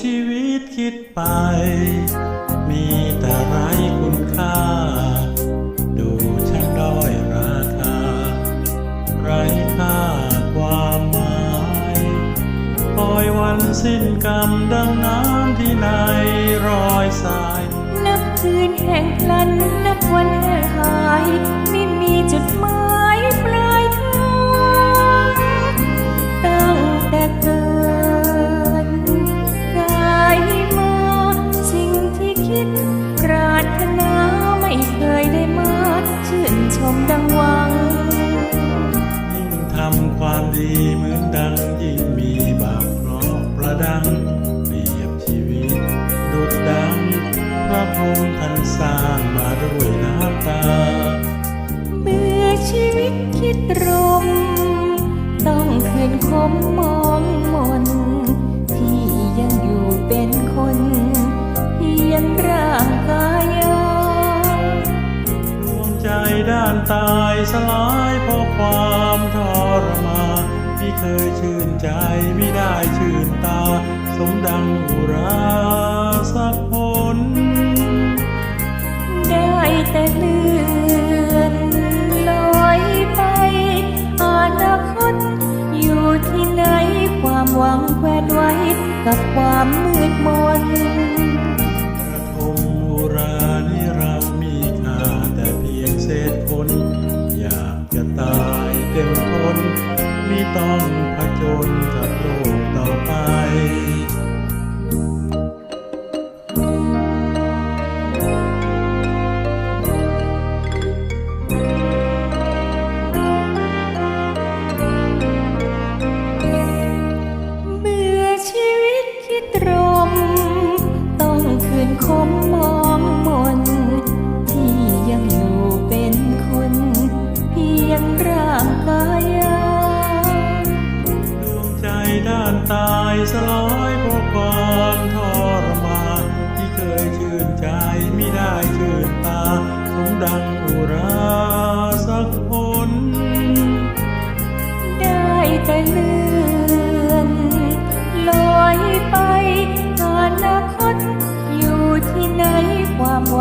ชีวิตคิดไป มีแต่ไร้คุณค่า ดูฉันด้อยราคา ไร้ค่าความหมายปล่อยวันสิ้นกรรมดังน้ำที่ในรอยสาย นับคืนแห่งพลันนับวันแห่งหาย ไม่มีจุดหมาย พระพรหมท่านสร้างมาด้วยน้ำตา เมื่อชีวิตคิดรมต้องคืนคมมองมนที่ยังอยู่เป็นคนเพียงร่างกายดวงใจด้านตายสลายเพราะความทรมานที่เคยชื่นใจไม่ได้ชื่นตา สมดังอุรา แต่เลือนลอยไป อนาคตอยู่ที่ไหนความหวังแวนไว้กับความมืดมนกระทงอุรานี่เรามีค่าแต่เพียงเศษคนอยากจะตายเต็มทนไม่ต้องผจญกับโลก คมมองมน ที่ยังอยู่เป็นคนเพียงร่างกายดวงใจด้านตายสลาย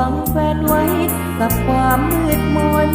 วังแฟนไว้กับความมืดมน